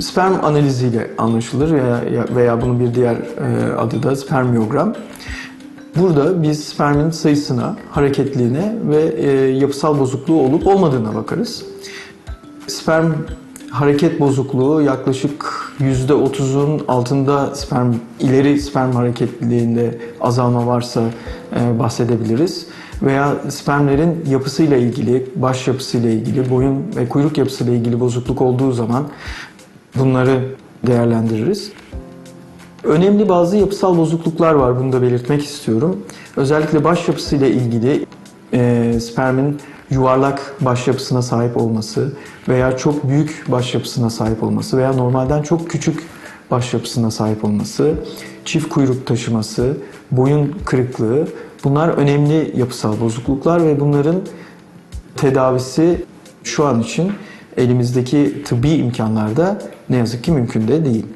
sperm analiziyle anlaşılır veya veya bunun bir diğer e, adı da spermiyogram. Burada biz spermin sayısına, hareketliğine ve e, yapısal bozukluğu olup olmadığına bakarız. Sperm hareket bozukluğu yaklaşık %30'un altında sperm ileri sperm hareketliliğinde azalma varsa e, bahsedebiliriz. Veya spermlerin yapısıyla ilgili, baş yapısıyla ilgili, boyun ve kuyruk yapısıyla ilgili bozukluk olduğu zaman bunları değerlendiririz. Önemli bazı yapısal bozukluklar var, bunu da belirtmek istiyorum. Özellikle baş yapısıyla ilgili e, spermin yuvarlak baş yapısına sahip olması veya çok büyük baş yapısına sahip olması veya normalden çok küçük baş yapısına sahip olması, çift kuyruk taşıması, boyun kırıklığı bunlar önemli yapısal bozukluklar ve bunların tedavisi şu an için elimizdeki tıbbi imkanlarda ne yazık ki mümkün de değil.